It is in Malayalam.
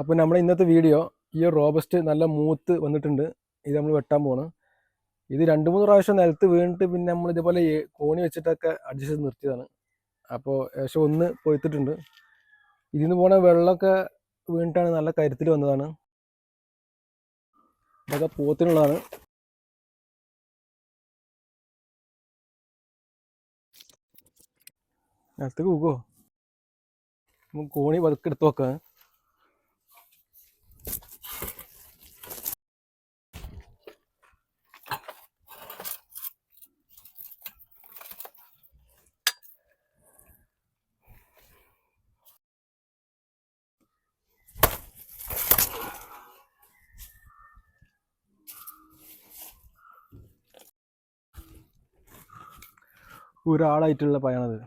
അപ്പോൾ നമ്മുടെ ഇന്നത്തെ വീഡിയോ ഈ റോബസ്റ്റ് നല്ല മൂത്ത് വന്നിട്ടുണ്ട്. ഇത് നമ്മൾ വെട്ടാൻ പോകണം ഇത് രണ്ട് മൂന്ന് പ്രാവശ്യം നിലത്ത് വീണിട്ട് പിന്നെ നമ്മൾ ഇതേപോലെ കോണി വെച്ചിട്ടൊക്കെ അഡ്ജസ്റ്റ് ചെയ്ത് നിർത്തിയതാണ്. അപ്പോൾ ഏകദേശം ഒന്ന് പൊയ്ത്തിട്ടുണ്ട്. ഇതിൽ നിന്ന് പോണ വെള്ളമൊക്കെ വീണിട്ടാണ് നല്ല കരുത്തിൽ വന്നതാണ്. ഇതൊക്കെ പോത്തിനുള്ളതാണ്. നിലത്തേക്ക് പോകുമോ നമുക്ക് കോണി വതുക്കെടുത്ത് നോക്കാം. ഒരാളായിട്ടുള്ള പയണത്.